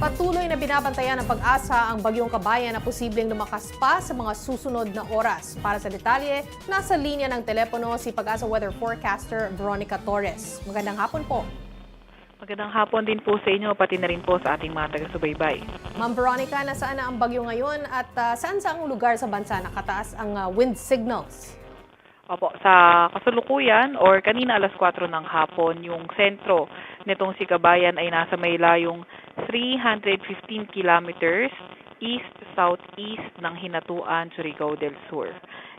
Patuloy na binabantayan ng pag-asa ang bagyong kabayan na posibleng lumakas pa sa mga susunod na oras. Para sa detalye, nasa linya ng telepono si pag-asa weather forecaster Veronica Torres. Magandang hapon po. Magandang hapon din po sa inyo, pati na rin po sa ating mga taga-subaybay. Ma'am Veronica, nasaan na ang bagyo ngayon at ah, saan saang lugar sa bansa nakataas ang ah, wind signals? Opo, sa kasalukuyan or kanina alas 4 ng hapon, yung sentro nitong si Kabayan ay nasa may layong 315 kilometers east-southeast ng Hinatuan, Surigao del Sur.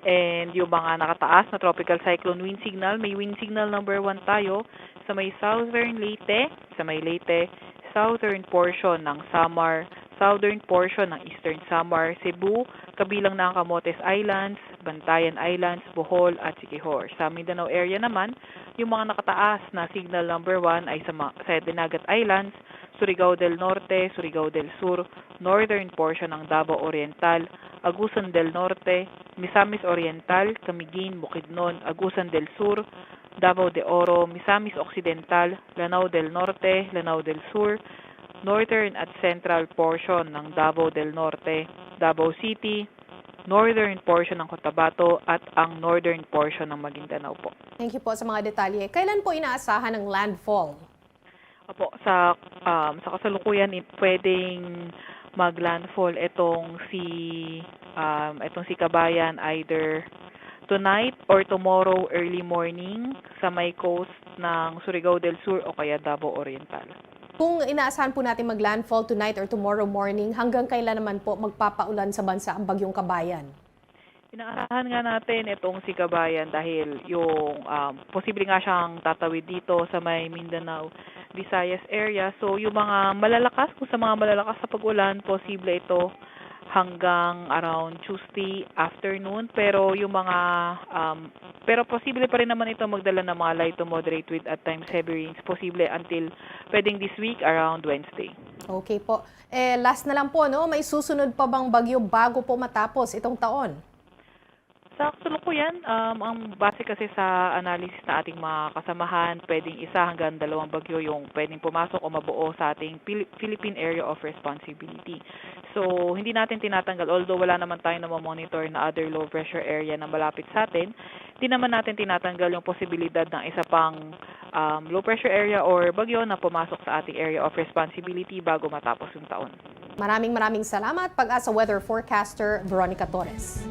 And yung mga nakataas na tropical cyclone wind signal, may wind signal number 1 tayo sa may southern Leyte, sa may Leyte, southern portion ng Samar, southern portion ng eastern Samar, Cebu, kabilang na ang Camotes Islands, Bantayan Islands, Bohol at Siquijor. Sa Mindanao area naman, yung mga nakataas na signal number 1 ay sa, sa Dinagat Islands, Surigao del Norte, Surigao del Sur, northern portion ng Davao Oriental, Agusan del Norte, Misamis Oriental, Camiguin, Bukidnon, Agusan del Sur, Davao de Oro, Misamis Occidental, Lanao del Norte, Lanao del Sur, northern at central portion ng Davao del Norte, Davao City, northern portion ng Cotabato at ang northern portion ng Maguindanao po. Thank you po sa mga detalye. Kailan po inaasahan ang landfall? Opo, sa um, sa kasalukuyan eh, pwedeng maglandfall itong si um, itong si Kabayan either tonight or tomorrow early morning sa may coast ng Surigao del Sur o kaya Davao Oriental. Kung inaasahan po natin mag-landfall tonight or tomorrow morning, hanggang kailan naman po magpapaulan sa bansa ang bagyong kabayan? Inaasahan nga natin itong si Kabayan dahil yung um, posible nga siyang tatawid dito sa may Mindanao, Visayas area. So yung mga malalakas, kung sa mga malalakas sa pag-ulan, posible ito hanggang around Tuesday afternoon. Pero yung mga, um, pero posible pa rin naman ito magdala ng mga light to moderate with at times heavy rains. Posible until pwedeng this week around Wednesday. Okay po. Eh, last na lang po, no? May susunod pa bang bagyo bago po matapos itong taon? Sa kasalukuyan, um, ang base kasi sa analysis na ating mga kasamahan, pwedeng isa hanggang dalawang bagyo yung pwedeng pumasok o mabuo sa ating Philippine Area of Responsibility. So, hindi natin tinatanggal, although wala naman tayong monitor na other low pressure area na malapit sa atin, hindi naman natin tinatanggal yung posibilidad ng isa pang um, low pressure area or bagyo na pumasok sa ating area of responsibility bago matapos yung taon. Maraming maraming salamat, pag-asa weather forecaster Veronica Torres.